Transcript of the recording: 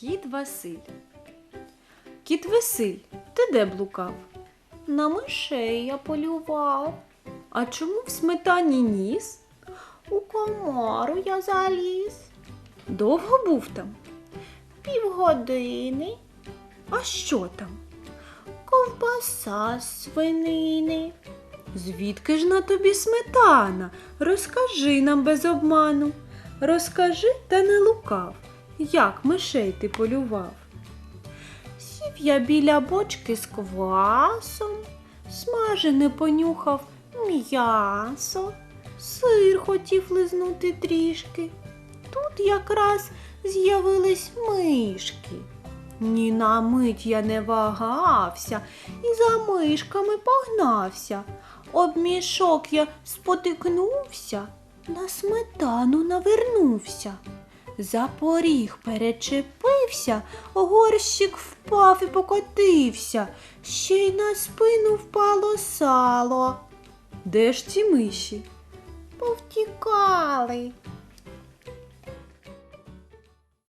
Кіт Василь. Кіт Василь, ти де блукав? На мишей я полював, А чому в сметані ніс? у комору я заліз Довго був там? півгодини, А що там? ковбаса з свинини. Звідки ж на тобі сметана? Розкажи нам без обману. Розкажи та не лукав, як мишей ти полював. Сів я біля бочки з квасом, смажене понюхав м'ясо, сир хотів лизнути трішки. Тут якраз з'явились мишки. Ні на мить я не вагався і за мишками погнався. Об мішок я спотикнувся, на сметану навернувся. За поріг перечепився, горщик впав і покотився, ще й на спину впало сало. Де ж ці миші? Повтікали.